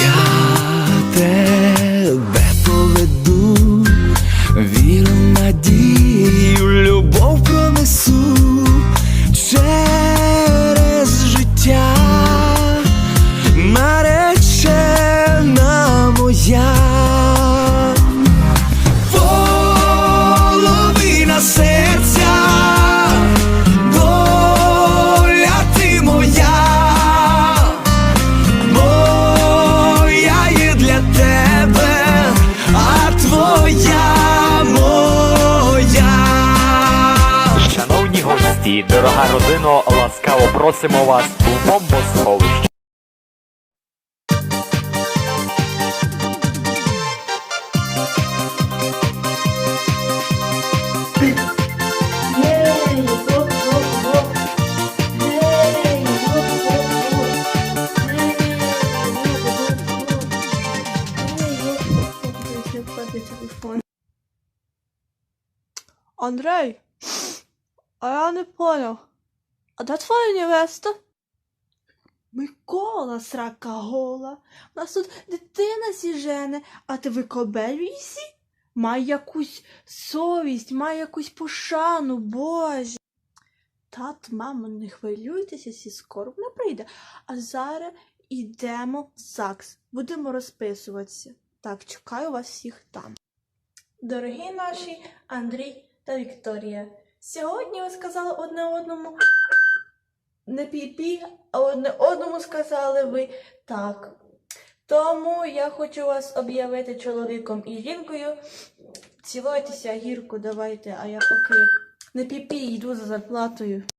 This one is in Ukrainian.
Я тебе поведу, віру, надію, любов пронесу через життя, наречена моя. Гості, дорога родино, ласкаво просимо вас у бомбосховище. Андрей, а я не понял. А де твоя невеста? Микола, срака гола. У нас тут дитина сіжене, а ти викобелюєшся? Май якусь совість, май якусь пошану, боже. Тат, мамо, не хвилюйтеся, сі скоро вона прийде. А зараз йдемо в ЗАГС. Будемо розписуватися. Так, чекаю вас всіх там. Дорогі наші Андрій та Вікторія, сьогодні ви сказали одне одному не пі-пі, а одне одному сказали ви так. Тому я хочу вас об'явити чоловіком і жінкою. Цілуйтеся гірку, давайте, а я поки не пі-пі йду за зарплатою.